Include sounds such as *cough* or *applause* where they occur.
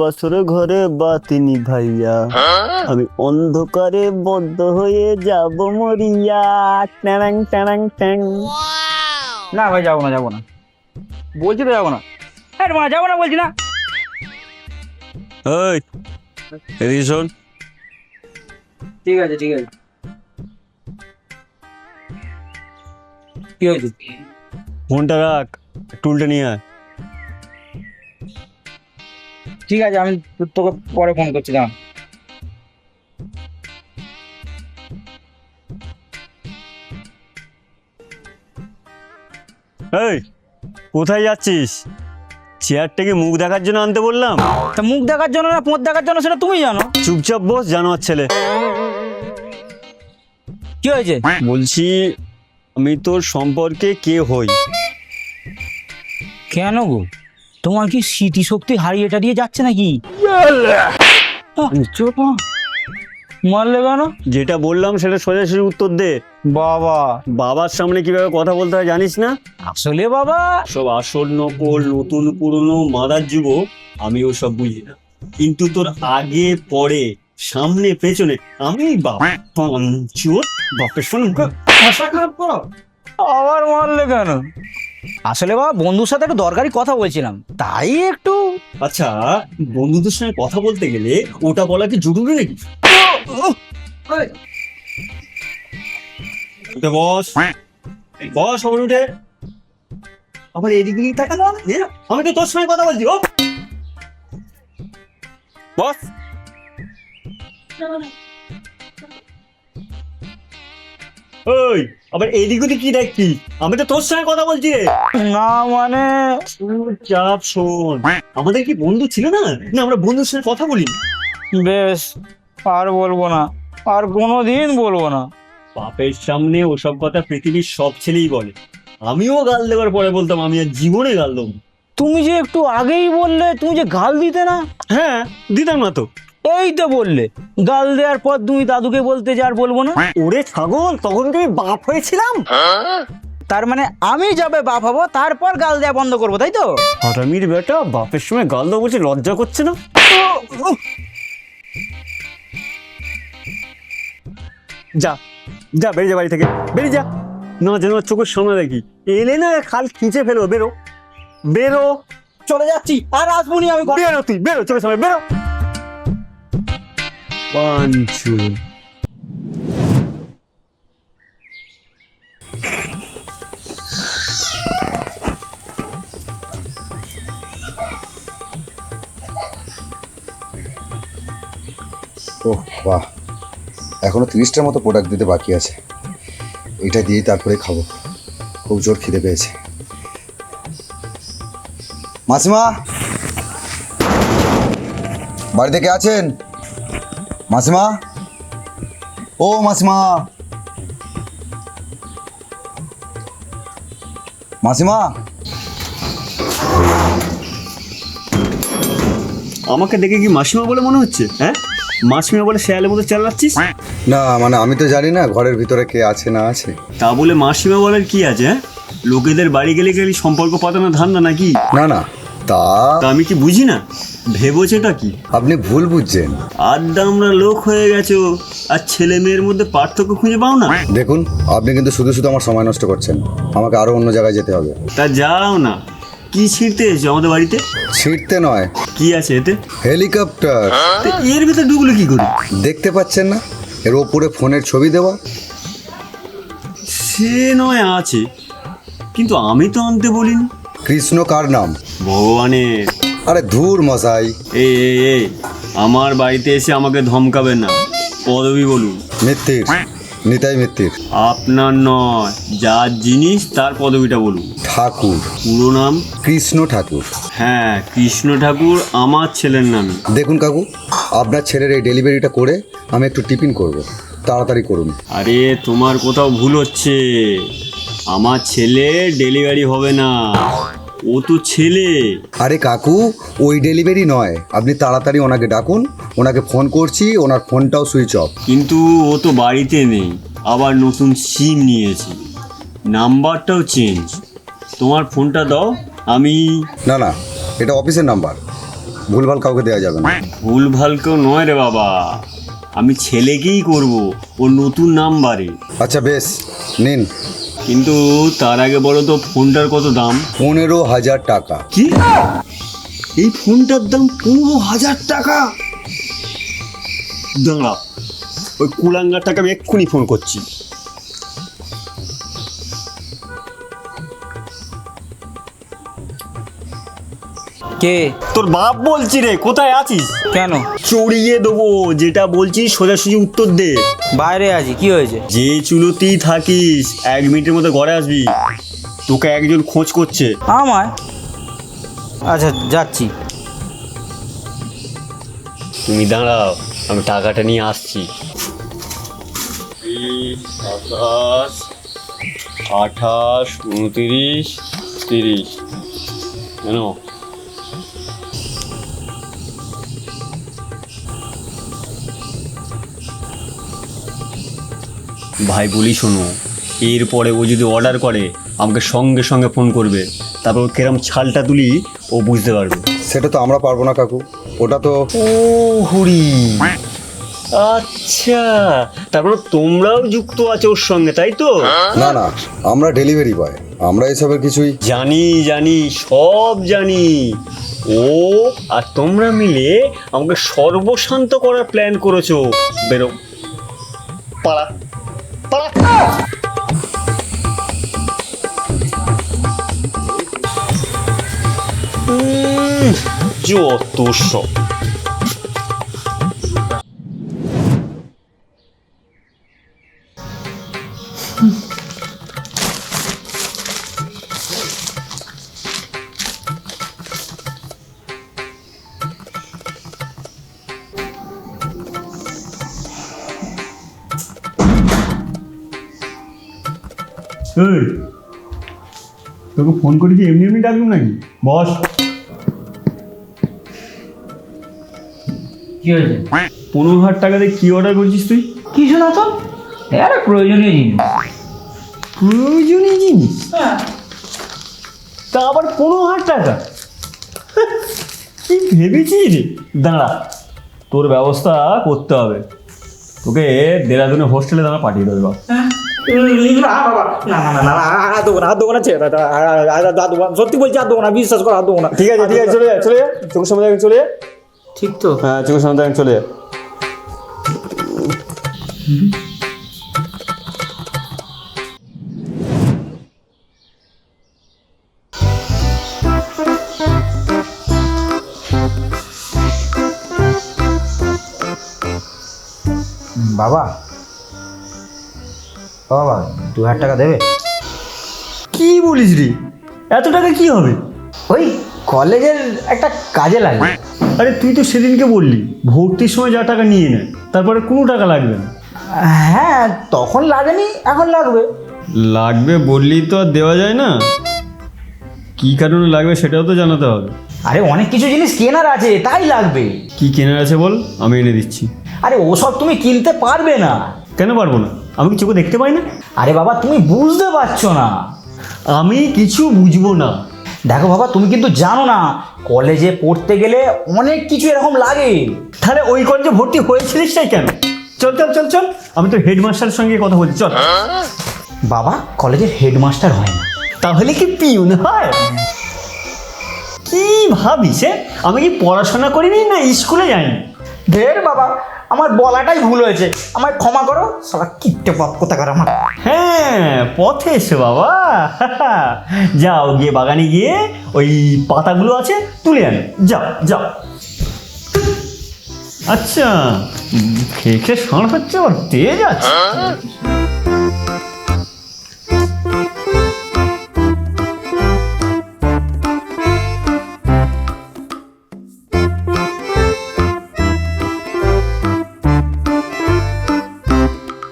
বছর ঘরে বাতি নিভাইয়া। আমি অন্ধকারে বদ্ধ হয়ে যাব মরিয়া। ট্যাং ট্যাং ট্যাং। না ভাই যাব না যাব না। বলছি তো যাব না। হ্যাঁ মা যাব না বলছি না। ওই এদিকে শোন। ঠিক আছে ঠিক আছে। কি হয়েছে? ফোনটা রাখ টুলটা নিয়ে আয়। ঠিক আছে আমি তোকে পরে ফোন করছি দাঁড়া। এই কোথায় যাচ্ছিস? চেয়ারটাকে মুখ দেখার জন্য আনতে বললাম? তা মুখ দেখার জন্য না পোঁত দেখার জন্য সেটা তুমি জানো। চুপচাপ বস জানোয়ার ছেলে। কি হয়েছে? বলছি আমি তোর সম্পর্কে কে হই? কেন গো? তোমার কি স্মৃতি শক্তি হারিয়ে টারিয়ে যাচ্ছে নাকি? চুপ মারলে কেন? যেটা বললাম সেটা সোজাসুজি উত্তর দে। বাবা। বাবার সামনে কীভাবে কথা বলতে হয় জানিস না? আসলে বাবা। সব আসল নকল নতুন পুরনো মাদার যুগ আমি সব বুঝি না। কিন্তু তোর আগে পরে সামনে পেছনে আমি বাবা বাপের সঙ্গে আবার মারলে কেন? আসলে বাবা, বন্ধুর সাথে একটু দরকারি কথা বলছিলাম। তাই একটু আচ্ছা বন্ধুদের সঙ্গে কথা বলতে গেলে ওটা বলা কি জরুরি নাকি? উঠে বস। বস সবাই উঠে। আবার এদিক দিকে দাও আমি তো তোর সঙ্গে কথা বলছি, ও। বস। ওই আবার এদিক ওদিক কি দেখছি আমি তো তোর সঙ্গে কথা বলছি রে। না মানে? চাপ শোন। আমাদের কি বন্ধু ছিল না? না আমরা বন্ধুর সঙ্গে কথা বলি। বেশ আর বলব না। আর কোনো দিন বলব না। বাপের সামনে ওসব কথা পৃথিবীর সব ছেলেই বলে। আমিও গাল দেওয়ার পরে বলতাম আমি আর জীবনে গাল দেবো তুমি যে একটু আগেই বললে তুমি যে গাল দিতে না? হ্যাঁ দিতাম না তো। এই তো বললে। গাল দেওয়ার পর তুমি দাদুকে বলতে যে আর বলব না? *laughs* ওরে ছাগল তখন তুমি বাপ হয়েছিলাম? তার মানে আমি যাবে বাপ হব তারপর গাল দেওয়া বন্ধ করব তাই তো? হারামির বেটা বাপের সময় গাল দেবো বলছে লজ্জা করছে না? যা যা বেরিয়ে যা বাড়ি থেকে বেরিয়ে যা। না যেন চোখের সামনে দেখি। এলে না খাল খিঁচে ফেলো বেরো। বেরো। চলে যাচ্ছি আর আসব আমি। বেরো তুই বেরো চোখের সামনে বেরো। পাঞ্চু ওহ, বাহ। এখনও তিরিশটার মতো প্রোডাক্ট দিতে বাকি আছে। এটা দিয়েই তারপরে খাব। খুব জোর খিদে পেয়েছে। মাসিমা! বাড়িতে কে আছেন? মাসিমা? ও মাসিমা। মাসিমা? আমাকে দেখে কি মাসিমা বলে মনে হচ্ছে হ্যাঁ? মাসিমা বলে শেয়ালের মতো চালাচ্ছিস? না মানে আমি তো জানি না ঘরের ভিতরে কে আছে না আছে। তা বলে মাসিমা বলার কি আছে হ্যাঁ? লোকেদের বাড়ি গেলে গেলে সম্পর্ক পাতানো ধান্দা নাকি? না না তা? তা আমি কি বুঝি না? ভেবেছেটা কি? আপনি ভুল বুঝছেন। আড্ডা আমরা লোক হয়ে গেছো আর ছেলে মেয়ের মধ্যে পার্থক্য খুঁজে পাও না? দেখুন আপনি কিন্তু শুধু শুধু আমার সময় নষ্ট করছেন। আমাকে আরও অন্য জায়গায় যেতে হবে। তা যাও না। কি ছিঁড়তে এসছো আমাদের বাড়িতে? ছিটতে নয়। কি আছে এতে? হেলিকপ্টার। তা এর ভিতরে ঢুকলো কি করে? দেখতে পাচ্ছেন না? এর ওপরে ফোনের ছবি দেওয়া। সে নয় আছে। কিন্তু আমি তো আনতে বলিনি। কৃষ্ণ কার নাম? ভগবানের। আরে ধুর মশাই। এই এই এই আমার বাড়িতে এসে আমাকে ধমকাবেন না। পদবি বলুন। মিত্তির নিতাই মিত্তির। আপনার নয় যার জিনিস তার পদবিটা বলুন। ঠাকুর। পুরো নাম? কৃষ্ণ ঠাকুর। হ্যাঁ কৃষ্ণ ঠাকুর আমার ছেলের নাম। দেখুন কাকু আপনার ছেলের এই ডেলিভারিটা করে আমি একটু টিফিন করব। তাড়াতাড়ি করুন। আরে তোমার কোথাও ভুল হচ্ছে। আমার ছেলে ডেলিভারি হবে না। ও তো ছেলে। আরে কাকু ওই ডেলিভারি নয়। আপনি তাড়াতাড়ি ওনাকে ডাকুন ওনাকে ফোন করছি ওনার ফোনটাও সুইচ অফ কিন্তু ও তো বাড়িতে নেই আবার নতুন সিম নিয়েছে। নাম্বারটাও চেঞ্জ তোমার ফোনটা দাও আমি না না এটা অফিসের নাম্বার। ভুলভাল কাউকে দেওয়া যাবে না। ভুল ভালো কেউ নয় রে বাবা। আমি ছেলেকেই করব ওর নতুন নাম্বারে। আচ্ছা বেশ নিন। কিন্তু তার আগে বলো তো ফোনটার কত দাম? পনেরো হাজার টাকা। কি? এই ফোনটার দাম পনেরো হাজার টাকা? দাঁড়া ওই কুলাঙ্গারটাকে আমি এক্ষুনি ফোন করছি। কে? তোর বাপ বলছি রে কোথায় আছিস? কেন? চড়িয়ে দেবো যেটা বলছিস সোজাসুজি উত্তর দে। বাইরে আছি কি হয়েছে? যে চুলোতেই থাকিস এক মিনিটের মধ্যে ঘরে আসবি। তোকে একজন খোঁজ করছে। আমার আচ্ছা যাচ্ছি। তুমি দাঁড়াও আমি টাকাটা নিয়ে আসছি। সাতাশ আঠাশ উনতিরিশ তিরিশ। কেন? ভাই বলি শোনো এরপরে ও যদি অর্ডার করে আমাকে সঙ্গে সঙ্গে ফোন করবে। তারপর ও কিরম ছালটা তুলি ও বুঝতে পারবে। সেটা তো আমরা পারব না কাকু। ওটা তো ও হুড়ি আচ্ছা। তারপরে তোমরাও যুক্ত আছো ওর সঙ্গে তাই তো? না না আমরা ডেলিভারি বয় আমরা এসবের কিছুই জানি জানি সব জানি। ও আর তোমরা মিলে আমাকে সর্বশান্ত করার প্ল্যান করেছ। বেরো। পাড়া পাড়া উম, যত সব এই তোকে ফোন করে কি এমনি এমনি ডাকলুম নাকি? বস। কি হয়েছে? পনেরো হাজার টাকাতে কি অর্ডার করছিস তুই? কিছু না তো। আরে প্রয়োজনীয় জিনিস। প্রয়োজনীয় জিনিস? তা আবার পনেরো হাজার টাকা? কি ভেবেছিস রে? দাঁড়া তোর ব্যবস্থা করতে হবে। তোকে দেরাদুনে হোস্টেলে দাঁড়া পাঠিয়ে দেবে বাবা না বাবা সত্যি বলছি আর দেবো বিশ্বাস করো আর দেবো ঠিক আছে ঠিক আছে চলে চলে যা চোখের সামনে চলে ঠিক হ্যাঁ চোখের সামনে দেখেন চলে বাবা বাবা দু হাজার টাকা দেবে? কি বলিস রে? এত টাকা কি হবে? ওই কলেজের একটা কাজে লাগবে। আরে তুই তো সেদিনকে বললি ভর্তির সময় যা টাকা নিয়ে নেয় তারপরে কোনো টাকা লাগবে না। হ্যাঁ তখন লাগেনি এখন লাগবে। লাগবে বললেই তো আর দেওয়া যায় না। কি কারণে লাগবে সেটাও তো জানাতে হবে। আরে অনেক কিছু জিনিস কেনার আছে তাই লাগবে। কি কেনার আছে বল আমি এনে দিচ্ছি। আরে ওসব তুমি কিনতে পারবে না। কেন পারব না? আমি চোখে দেখতে পাই না আরে বাবা, তুমি বুঝতে পারছ না। আমি কিছু বুঝব না। দেখো বাবা, তুমি কিন্তু জানো না, কলেজে পড়তে গেলে অনেক কিছু এরকম লাগে। তাহলে ওই কলেজে ভর্তি হয়েছিলিস তাই কেন? চল চল চল চল। আমি তো হেডমাস্টারের সঙ্গে কথা বলছি, চল। বাবা, কলেজের হেডমাস্টার হয় না। তাহলে কি পিউন হয়? কি ভাবিস? আমি কি পড়াশোনা করিনি না স্কুলে যাইনি? ঢের বাবা আমার বলাটাই ভুল হয়েছে। আমায় ক্ষমা করো। সারা কিপটে পথ কোথা করো আমার? হ্যাঁ পথে এসো বাবা। *laughs* যাও গিয়ে বাগানে গিয়ে ওই পাতাগুলো আছে তুলে আনো। যাও যাও। আচ্ছা খেয়ে খেয়ে সাঁড় হচ্ছে আবার তেজ আছে।